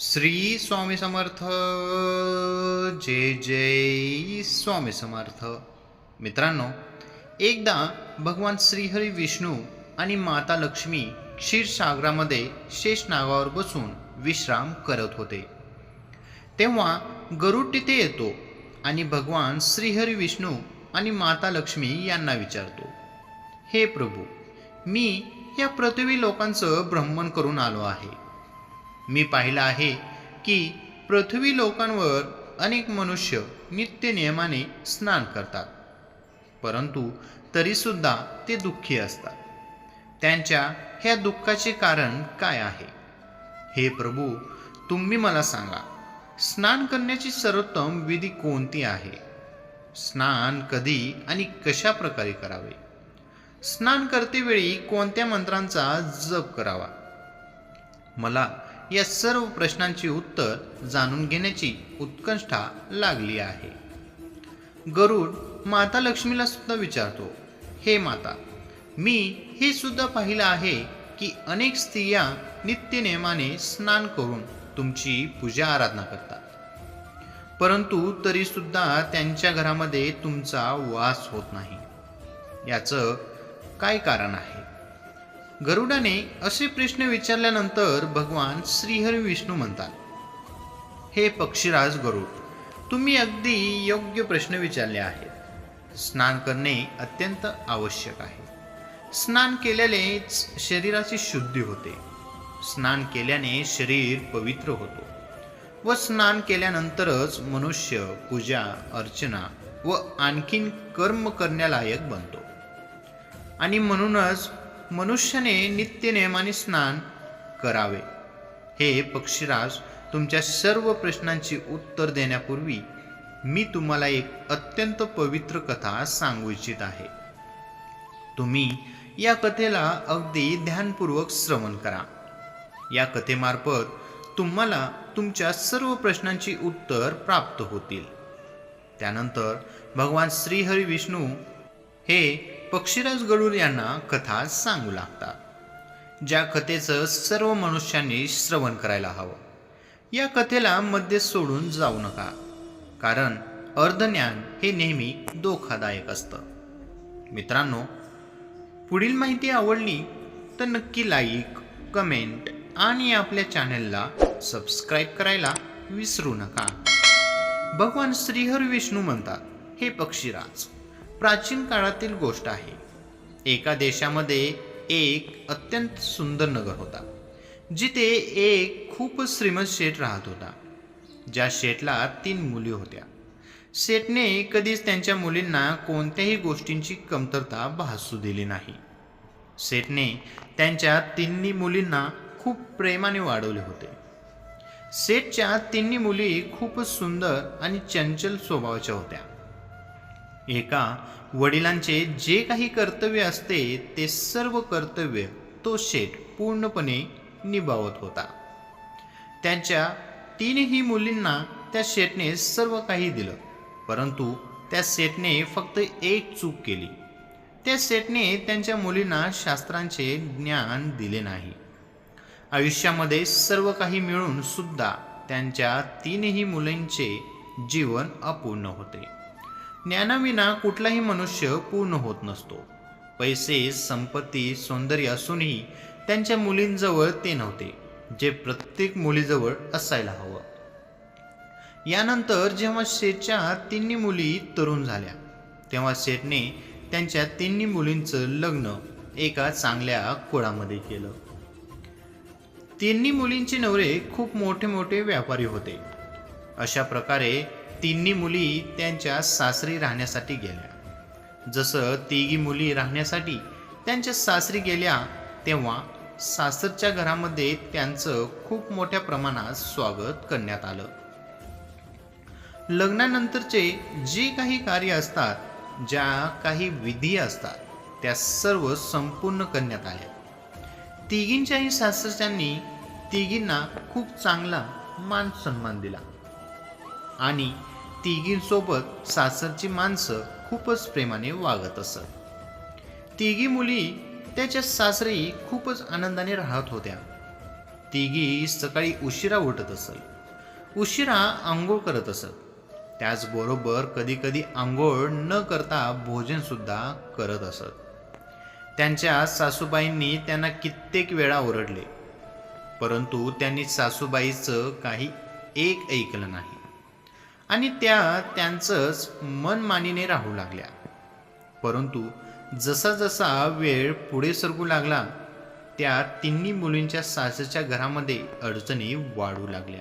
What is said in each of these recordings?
श्री स्वामी समर्थ. जय जय स्वामी समर्थ. मित्रांनो एकदा भगवान श्रीहरी विष्णू आणि माता लक्ष्मी क्षीरसागरामध्ये शेष नागावर बसून विश्राम करत होते. तेव्हा गरुड तिथे येतो आणि भगवान श्रीहरी विष्णू आणि माता लक्ष्मी यांना विचारतो हे प्रभू मी या पृथ्वी लोकांचं भ्रमण करून आलो आहे. मी पाहिलं आहे की पृथ्वी लोकांवर अनेक मनुष्य नित्य नियमाने स्नान करतात. परंतु तरीसुद्धा ते दुःखी असतात. त्यांच्या ह्या दुःखाचे कारण काय आहे? हे प्रभू तुम्ही मला सांगा स्नान करण्याची सर्वोत्तम विधी कोणती आहे? स्नान कधी आणि कशा प्रकारे करावे? स्नान करतेवेळी कोणत्या मंत्रांचा जप करावा? मला या सर्व प्रश्नांची उत्तर जाणून घेण्याची उत्कंठा लागली आहे. गरुड माता लक्ष्मीला सुद्धा विचारतो हे माता मी हे सुद्धा पाहिलं आहे की अनेक स्त्रिया नित्यनियमाने स्नान करून तुमची पूजा आराधना करतात. परंतु तरी सुद्धा त्यांच्या घरामध्ये तुमचा वास होत नाही. याचं काय कारण आहे? गरुडाने असे प्रश्न विचारल्यानंतर भगवान श्रीहरी विष्णू म्हणतात हे पक्षीराज गरुड तुम्ही अगदी योग्य प्रश्न विचारले आहेत. स्नान करणे अत्यंत आवश्यक आहे. स्नान केल्यानेच शरीराची शुद्धी होते. स्नान केल्याने शरीर पवित्र होतो व स्नान केल्यानंतरच मनुष्य पूजा अर्चना व आणखीन कर्म करण्यालायक बनतो. आणि म्हणूनच मनुष्याने नित्य नियमाने स्नान करावे. हे पक्षीराज तुमच्या सर्व प्रश्नांची उत्तर देण्यापूर्वी मी तुम्हाला एक अत्यंत पवित्र कथा सांगू इच्छित आहे. तुम्ही या कथेला अगदी ध्यानपूर्वक श्रवण करा. या कथेमार्फत तुम्हाला तुमच्या सर्व प्रश्नांची उत्तर प्राप्त होतील. त्यानंतर भगवान श्रीहरी विष्णू हे पक्षीराज गरुड यांना कथा सांगू लागतात ज्या कथेचं सर्व मनुष्यांनी श्रवण करायला हवं. या कथेला मध्ये सोडून जाऊ नका कारण अर्धज्ञान हे नेहमी धोकादायक असतं. मित्रांनो पुढील माहिती आवडली तर नक्की लाईक कमेंट आणि आपल्या चॅनलला सबस्क्राईब करायला विसरू नका. भगवान श्रीहर विष्णू म्हणतात हे पक्षीराज प्राचीन काळातील गोष्ट आहे. एका देशामध्ये एक अत्यंत सुंदर नगर होता जिथे एक खूप श्रीमंत शेठ राहत होता. ज्या शेठला तीन मुली होत्या. शेठने कधीच त्यांच्या मुलींना कोणत्याही गोष्टींची कमतरता भासू दिली नाही. शेठने त्यांच्या तिन्ही मुलींना खूप प्रेमाने वाढवले होते. शेठच्या तिन्ही मुली खूपच सुंदर आणि चंचल स्वभावाच्या होत्या. एका वडिलांचे जे काही कर्तव्य असते ते सर्व कर्तव्य तो शेठ पूर्णपणे निभावत होता. त्यांच्या तीनही मुलींना त्या शेठने सर्व काही दिलं परंतु त्या सेटने फक्त एक चूक केली. त्या सेटने त्यांच्या मुलींना शास्त्रांचे ज्ञान दिले नाही. आयुष्यामध्ये सर्व काही मिळून सुद्धा त्यांच्या तीनही मुलींचे जीवन अपूर्ण होते. ज्ञानाविना कुठलाही मनुष्य पूर्ण होत नसतो. पैसे संपत्ती सौंदर्य असूनही त्यांच्या मुलींजवळ ते नव्हते जे प्रत्येक मुलीजवळ असायला हवं. यानंतर जेव्हा शेठच्या तिन्ही मुली तरुण झाल्या तेव्हा शेठने त्यांच्या तिन्ही मुलींचं लग्न एका चांगल्या कुळामध्ये केलं. तिन्ही मुलींचे नवरे खूप मोठे मोठे व्यापारी होते. अशा प्रकारे तिन्ही मुली त्यांच्या सासरी राहण्यासाठी गेल्या. जसं तिघी मुली राहण्यासाठी त्यांच्या सासरी गेल्या तेव्हा सासरच्या घरामध्ये त्यांचं खूप मोठ्या प्रमाणात स्वागत करण्यात आलं. लग्नानंतरचे जे काही कार्य असतात ज्या काही विधी असतात त्या सर्व संपूर्ण करण्यात आल्या. तिघींच्याही सासरच्यांनी तिघींना खूप चांगला मान सन्मान दिला. आणि तिघींसोबत सासरची माणसं खूपच प्रेमाने वागत असत. तिघी मुली त्याच्या सासरी खूपच आनंदाने राहत होत्या. तिघी सकाळी उशिरा उठत असत. उशिरा आंघोळ करत असत. त्याचबरोबर कधीकधी आंघोळ न करता भोजनसुद्धा करत असत. त्यांच्या सासूबाईंनी त्यांना कित्येक वेळा ओरडले. परंतु त्यांनी सासूबाईचं काही एक ऐकलं नाही. आणि त्या त्यांचंच मनमानीने राहू लागल्या. परंतु जसा जसा वेळ पुढे सरकू लागला त्या तिन्ही मुलींच्या सासरच्या घरामध्ये अडचणी वाढू लागल्या.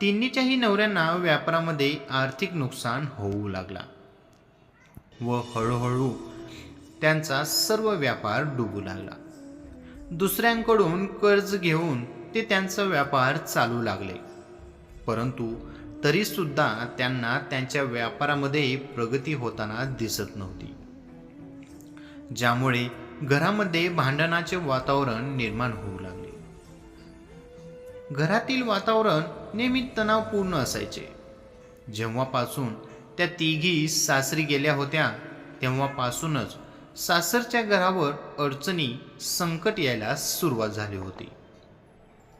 तिन्हीच्याही नवऱ्यांना व्यापारामध्ये आर्थिक नुकसान होऊ लागला व हळूहळू त्यांचा सर्व व्यापार डुबू लागला. दुसऱ्यांकडून कर्ज घेऊन ते त्यांचा व्यापार चालू लागले. परंतु तरी सुद्धा त्यांना त्यांच्या व्यापारामध्ये प्रगती होताना दिसत नव्हती. ज्यामुळे घरामध्ये भांडणाचे वातावरण निर्माण होऊ लागले. घरातील वातावरण नेहमी तणावपूर्ण असायचे. जेव्हापासून त्या तिघी सासरी गेल्या होत्या तेव्हापासूनच सासरच्या घरावर अडचणी संकट यायला सुरुवात झाली होती.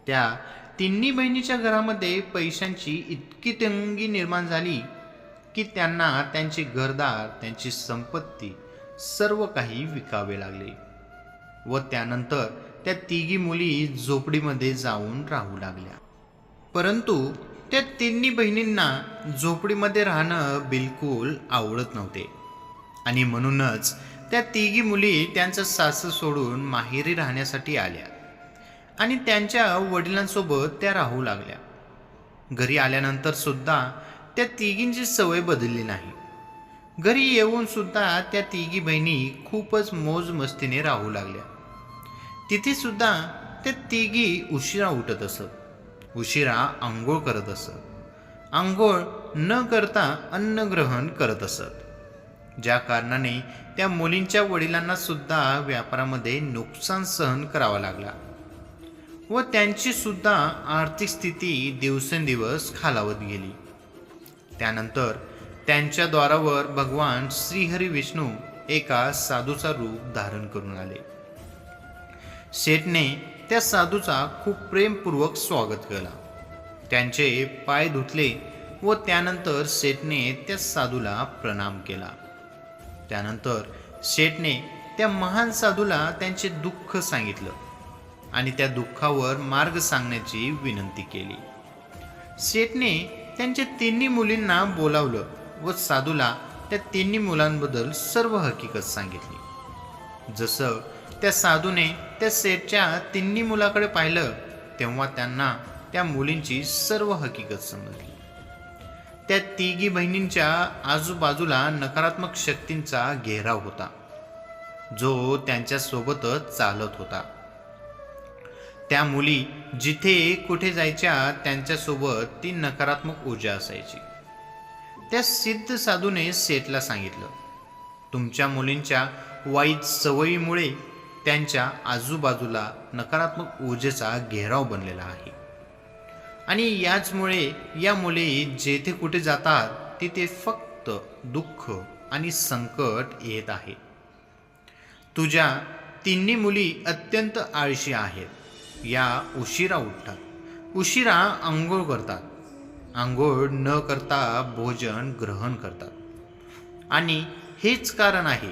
त्या तिन्ही बहिणीच्या घरामध्ये पैशांची इतकी तंगी निर्माण झाली की त्यांना त्यांचे घरदार त्यांची संपत्ती सर्व काही विकावे लागले. व त्यानंतर त्या तिघी मुली झोपडीमध्ये जाऊन राहू लागल्या. परंतु त्या तिन्ही बहिणींना झोपडीमध्ये राहणं बिलकुल आवडत नव्हते. आणि म्हणूनच त्या तिघी मुली त्यांचं सासू सोडून माहेरी राहण्यासाठी आल्या. आणि त्यांच्या वडिलांसोबत त्या राहू लागल्या. घरी आल्यानंतर सुद्धा त्या तिघींची सवय बदलली नाही. घरी येऊन सुद्धा त्या तिघी बहिणी खूपच मोज मस्तीने राहू लागल्या. तिथे सुद्धा त्या तिघी उशिरा उठत असत. उशिरा आंघोळ करत असत. आंघोळ न करता अन्न ग्रहण करत असत. ज्या कारणाने त्या मुलींच्या वडिलांना सुद्धा व्यापारामध्ये नुकसान सहन करावा लागला. व त्यांची सुद्धा आर्थिक स्थिती दिवसेंदिवस खालावत गेली. त्यानंतर त्यांच्या द्वारावर भगवान श्रीहरी विष्णू एका साधूचा रूप धारण करून आले. शेठने त्या साधूचा खूप प्रेमपूर्वक स्वागत केला. त्यांचे पाय धुतले व त्यानंतर शेठने त्या साधूला प्रणाम केला. त्यानंतर शेठने त्या महान साधूला त्यांचे दुःख सांगितलं. आणि त्या दुःखावर मार्ग सांगण्याची विनंती केली. सेठने त्यांच्या तिन्ही मुलींना बोलावलं व साधूला त्या तिन्ही मुलांबद्दल सर्व हकीकत सांगितली. जसं त्या साधूने त्या सेठच्या तिन्ही मुलाकडे पाहिलं तेव्हा त्यांना त्या मुलींची सर्व हकीकत समजली. त्या तिघी बहिणींच्या आजूबाजूला नकारात्मक शक्तींचा घेराव होता. जो त्यांच्यासोबतच चालत होता. त्या मुली जिथे कुठे जायच्या त्यांच्यासोबत ती नकारात्मक ऊर्जा असायची. त्या सिद्ध साधूने सेठला सांगितलं. तुमच्या मुलींच्या वाईट सवयीमुळे त्यांच्या आजूबाजूला नकारात्मक ऊर्जेचा घेराव बनलेला आहे. आणि याचमुळे या मुली जेथे कुठे जातात तिथे फक्त दुःख आणि संकट येत आहे. तुझ्या तिन्ही मुली अत्यंत आळशी आहेत. या उशिरा उठतात. उशिरा आंघोळ करतात. आंघोळ न करता भोजन ग्रहण करतात. आणि हेच कारण आहे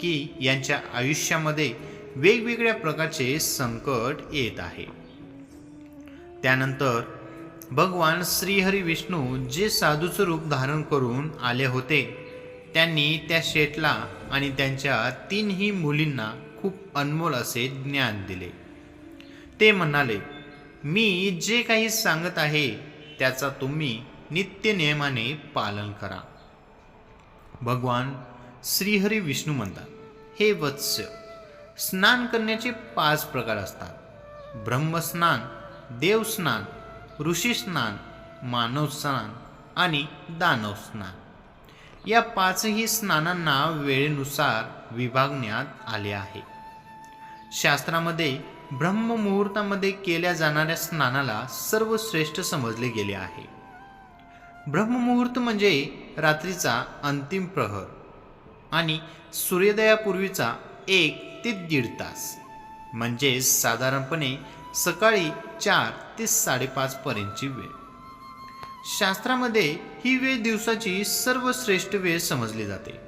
की यांच्या आयुष्यामध्ये वेगवेगळ्या प्रकारचे संकट येत आहे. त्यानंतर भगवान श्रीहरी विष्णू जे साधूचं रूप धारण करून आले होते त्यांनी त्या शेटला आणि त्यांच्या तीनही मुलींना खूप अनमोल असे ज्ञान दिले. ते म्हणाले मी जे काही सांगत आहे त्याचा तुम्ही नित्य नियमाने पालन करा. भगवान श्रीहरी विष्णू म्हणतात हे वत्स्य स्नान करण्याचे पाच प्रकार असतात. ब्रह्मस्नान देवस्नान ऋषीस्नान मानवस्नान आणि दानवस्नान या पाचही स्नानांना वेळेनुसार विभागण्यात आले आहे. शास्त्रामध्ये ब्रह्ममुहूर्तामध्ये केल्या जाणाऱ्या स्नानाला सर्वश्रेष्ठ समजले गेले आहे. ब्रह्ममुहूर्त म्हणजे रात्रीचा अंतिम प्रहर आणि सूर्योदयापूर्वीचा एक ते दीड तास. म्हणजेच साधारणपणे सकाळी चार ते साडेपाच पर्यंतची वेळ. शास्त्रामध्ये ही वेळ दिवसाची सर्वश्रेष्ठ वेळ समजली जाते.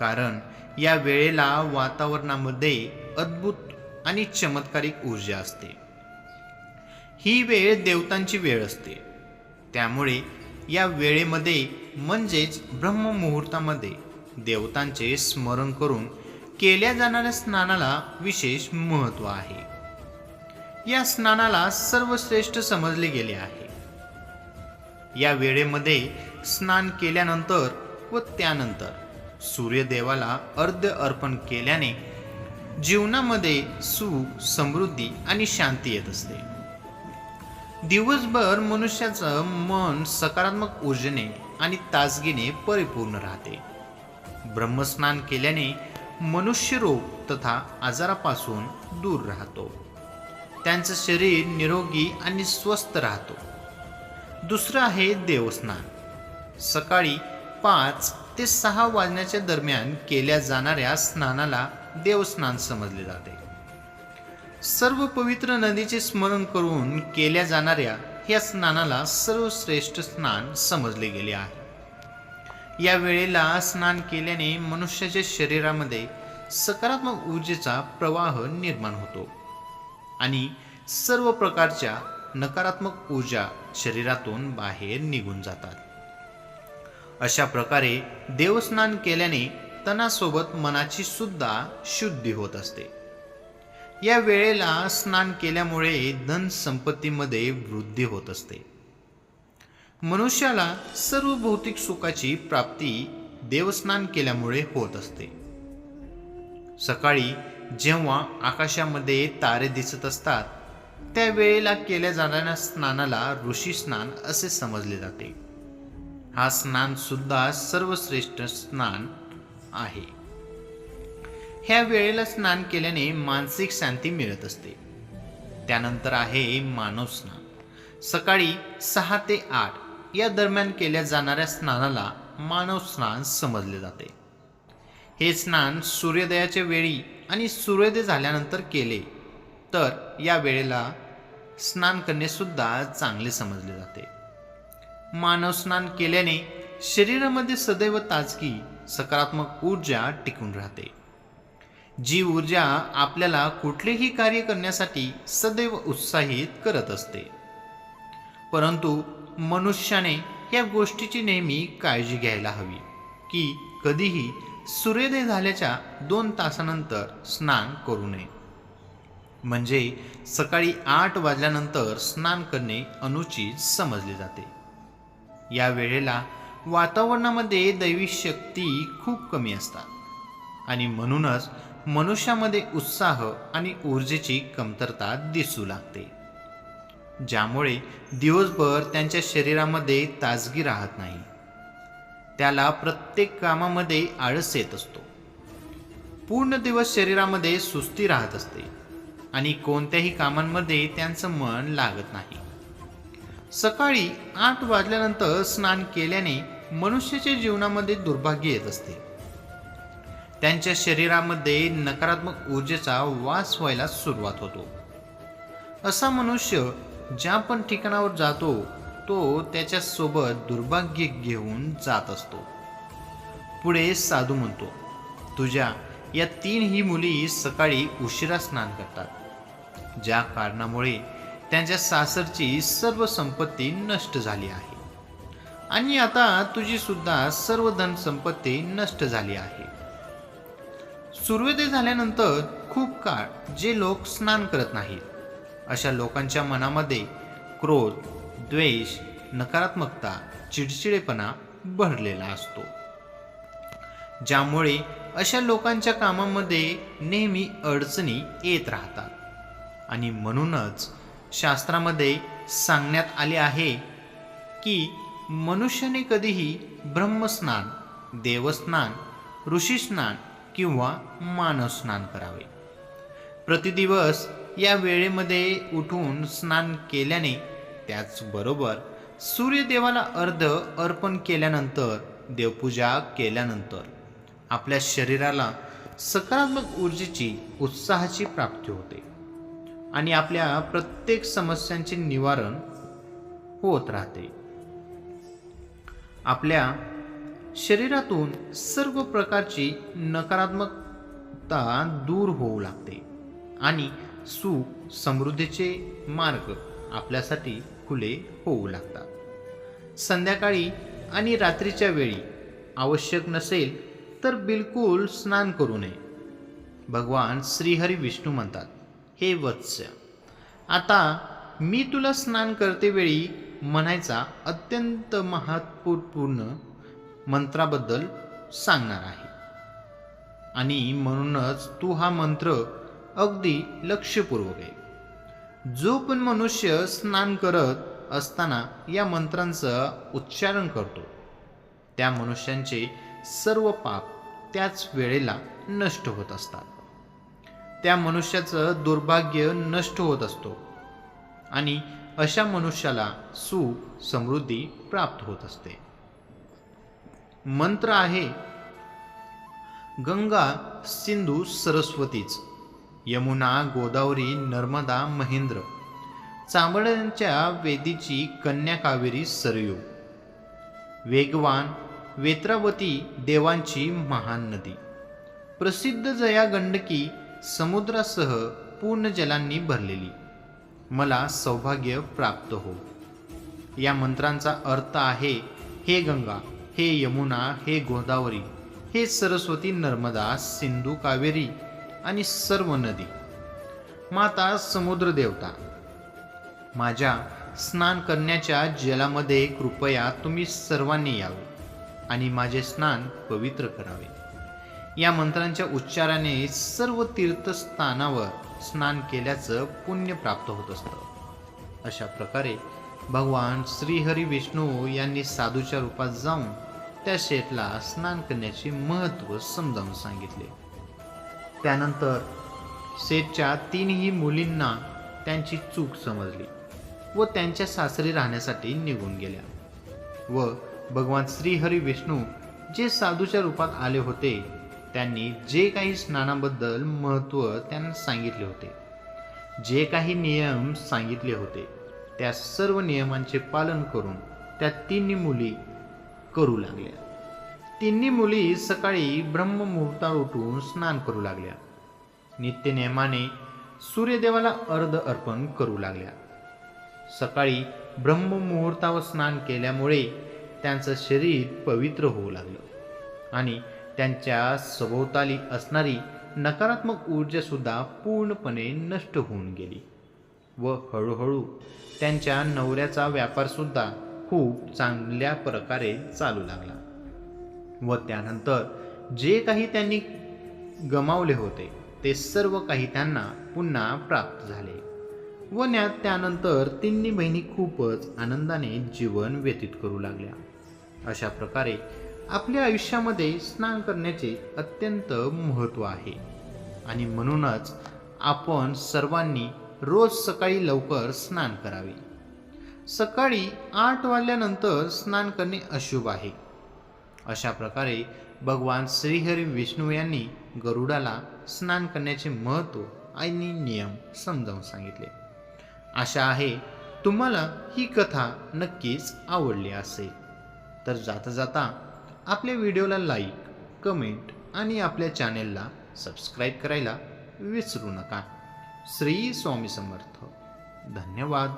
कारण या वेळेला वातावरणामध्ये अद्भुत आणि चमत्कारिक ऊर्जा असते. ही वेळ देवतांची वेळ असते. त्यामुळे या वेळेमध्ये म्हणजेच ब्रह्ममुहूर्तामध्ये देवतांचे स्मरण करून केल्या जाणाऱ्या स्नानाला विशेष महत्त्व आहे. या स्नानाला सर्वश्रेष्ठ समजले गेले आहे. या वेळेमध्ये स्नान केल्यानंतर व त्यानंतर सूर्यदेवाला अर्ध्य अर्पण केल्याने जीवनामध्ये सुख समृद्धी आणि शांती येत असते. दिवसभर मनुष्याचं मन सकारात्मक ऊर्जेने आणि ताजगीने परिपूर्ण राहते. ब्रह्मस्नान केल्याने मनुष्य रोग तथा आजारापासून दूर राहतो. त्यांचं शरीर निरोगी आणि स्वस्थ राहतो. दुसरं आहे देवस्नान सकाळी पाच ते सहा वाजण्याच्या दरम्यान केल्या जाणाऱ्या स्नानाला देवस्नान समजले जाते. सर्व पवित्र नदीचे स्मरण करून केल्या जाणाऱ्या या स्नानाला सर्वश्रेष्ठ स्नान समजले गेले आहे. या वेळेला स्नान केल्याने मनुष्याच्या शरीरामध्ये सकारात्मक ऊर्जेचा प्रवाह निर्माण होतो आणि सर्व प्रकारच्या नकारात्मक ऊर्जा शरीरातून बाहेर निघून जातात. अशा प्रकारे देवस्नान केल्याने तणासोबत मनाची सुद्धा शुद्धी होत असते. या वेळेला स्नान केल्यामुळे धन संपत्तीमध्ये वृद्धी होत असते. मनुष्याला सर्व भौतिक सुखाची प्राप्ती देवस्नान केल्यामुळे होत असते. सकाळी जेव्हा आकाशामध्ये तारे दिसत असतात त्या वेळेला केल्या जाणाऱ्या स्नानाला ऋषी स्नान असे समजले जाते. हा स्नान सुद्धा सर्वश्रेष्ठ स्नान आहे. ह्या वेळेला स्नान केल्याने मानसिक शांती मिळत असते. त्यानंतर आहे मानव स्नान. सकाळी सहा ते आठ या दरम्यान केल्या जाणाऱ्या स्नानाला मानव स्नान समजले जाते. हे स्नान सूर्योदयाच्या वेळी आणि सूर्योदय झाल्यानंतर केले तर या वेळेला स्नान करणे सुद्धा चांगले समजले जाते. मानव स्नान केल्याने शरीरामध्ये सदैव ताजगी सकारात्मक ऊर्जा टिकून राहते. जी ऊर्जा आपल्याला कुठलेही कार्य करण्यासाठी सदैव उत्साहित करत असते. परंतु मनुष्याने या गोष्टीची नेहमी काळजी घ्यायला हवी की कधीही सूर्योदय झाल्याच्या दोन तासानंतर स्नान करू नये. म्हणजे सकाळी आठ वाजल्यानंतर स्नान करणे अनुचित समजले जाते. या वेळेला वातावरणामध्ये दैवी शक्ती खूप कमी असतात. आणि म्हणूनच मनुष्यामध्ये उत्साह आणि ऊर्जेची कमतरता दिसू लागते. ज्यामुळे दिवसभर त्यांच्या शरीरामध्ये ताजगी राहत नाही. त्याला प्रत्येक कामामध्ये आळस येत असतो. पूर्ण दिवस शरीरामध्ये सुस्ती राहत असते आणि कोणत्याही कामांमध्ये त्यांचं मन लागत नाही. सकाळी आठ वाजल्यानंतर स्नान केल्याने मनुष्याच्या जीवनामध्ये दुर्भाग्य येत असते. त्यांच्या शरीरामध्ये नकारात्मक ऊर्जेचा वास व्हायला सुरुवात होतो. असा मनुष्य ज्या पण ठिकाणावर जातो तो त्याच्यासोबत दुर्भाग्य घेऊन जात असतो. पुढे साधू म्हणतो तुझ्या या तीनही मुली सकाळी उशिरा स्नान करतात. ज्या कारणामुळे त्यांच्या सासरची सर्व संपत्ती नष्ट झाली आहे. आणि आता तुझी सुद्धा सर्व धनसंपत्ती नष्ट झाली आहे. सूर्योदय झाल्यानंतर खूप काळ जे लोक स्नान करत नाहीत अशा लोकांच्या मनामध्ये क्रोध द्वेष नकारात्मकता चिडचिडेपणा भरलेला असतो. ज्यामुळे अशा लोकांच्या कामामध्ये नेहमी अडचणी येत राहतात. आणि म्हणूनच शास्त्रामध्ये सांगण्यात आले आहे की मनुष्याने कधीही ब्रह्मस्नान देवस्नान ऋषीस्नान किंवा मानवस्नान करावे. प्रतिदिवस या वेळेमध्ये उठून स्नान केल्याने त्याचबरोबर सूर्यदेवाला अर्ध अर्पण केल्यानंतर देवपूजा केल्यानंतर आपल्या शरीराला सकारात्मक ऊर्जेची उत्साहाची प्राप्ती होते आणि आपल्या प्रत्येक समस्यांचे निवारण होत राहते. आपल्या शरीरातून सर्व प्रकारची नकारात्मकता दूर होऊ लागते आणि सुख समृद्धीचे मार्ग आपल्यासाठी खुले होऊ लागतात. संध्याकाळी आणि रात्रीच्या वेळी आवश्यक नसेल तर बिलकुल स्नान करू नये. भगवान श्रीहरी विष्णू म्हणतात हे वत्स आता मी तुला स्नान करते वेळी म्हणायचा अत्यंत महत्त्वपूर्ण मंत्राबद्दल सांगणार आहे. आणि म्हणूनच तू हा मंत्र अगदी लक्षपूर्वक आहे. जो पण मनुष्य स्नान करत असताना या मंत्रांचं उच्चारण करतो त्या मनुष्यांचे सर्व पाप त्याच वेळेला नष्ट होत असतात. त्या मनुष्याचं दुर्भाग्य नष्ट होत असतो. आणि अशा मनुष्याला सुख समृद्धी प्राप्त होत असते. मंत्र आहे गंगा सिंधू सरस्वतीच यमुना गोदावरी नर्मदा महेंद्र चांबड्यांच्या वेदीची कन्या कावेरी सरयू वेगवान वेत्रावती देवांची महान नदी प्रसिद्ध जया गंडकी समुद्रासह पूर्ण जलांनी भरलेली. मला सौभाग्य प्राप्त हो. या मंत्रांचा अर्थ आहे हे गंगा हे यमुना हे गोदावरी हे सरस्वती नर्मदा सिंधू कावेरी आणि सर्व नदी. माता समुद्र देवता माझ्या स्नान करण्याच्या जलामध्ये कृपया तुम्ही सर्वांनी यावे आणि माझे स्नान पवित्र करावे. या मंत्रांच्या उच्चाराने सर्व तीर्थस्थानावर स्नान केल्याचं पुण्य प्राप्त होत असतं. अशा प्रकारे भगवान श्रीहरी विष्णू यांनी साधूच्या रूपात जाऊन त्या शेतला स्नान करण्याचे महत्त्व समजावून सांगितले. त्यानंतर शेठच्या तीनही मुलींना त्यांची चूक समजली व त्यांच्या सासरी राहण्यासाठी निघून गेल्या व भगवान श्रीहरी विष्णू जे साधूच्या रूपात आले होते त्यांनी जे काही स्नानाबद्दल महत्त्व त्यांना सांगितले होते. जे काही नियम सांगितले होते त्या सर्व नियमांचे पालन करून त्या तिन्ही मुली करू लागल्या. तिन्ही मुली सकाळी ब्रह्ममुहूर्तावर उठून स्नान करू लागल्या. नित्यनेमाने सूर्यदेवाला अर्ध अर्पण करू लागल्या. सकाळी ब्रह्ममुहूर्तावर स्नान केल्यामुळे त्यांचं शरीर पवित्र होऊ लागलं आणि त्यांच्या सभोवताली असणारी नकारात्मक ऊर्जासुद्धा पूर्णपणे नष्ट होऊन गेली व हळूहळू त्यांच्या नवऱ्याचा व्यापारसुद्धा खूप चांगल्या प्रकारे चालू लागला व त्यानंतर जे काही त्यांनी गमावले होते ते सर्व काही त्यांना पुन्हा प्राप्त झाले व न्या त्यानंतर तिन्ही बहिणी खूपच आनंदाने जीवन व्यतीत करू लागल्या. अशा प्रकारे आपल्या आयुष्यामध्ये स्नान करण्याचे अत्यंत महत्त्व आहे. आणि म्हणूनच आपण सर्वांनी रोज सकाळी लवकर स्नान करावे. सकाळी आठ वाजल्यानंतर स्नान करणे अशुभ आहे. अशा प्रकारे भगवान श्रीहरी विष्णू यांनी गरुडाला स्नान करण्याचे महत्त्व आणि नियम समजावून सांगितले. आशा आहे तुम्हाला ही कथा नक्कीच आवडली असेल. तर जाता जाता आपल्या व्हिडिओला लाईक कमेंट आणि आपल्या चॅनेलला सबस्क्राईब करायला विसरू नका. श्री स्वामी समर्थ. धन्यवाद.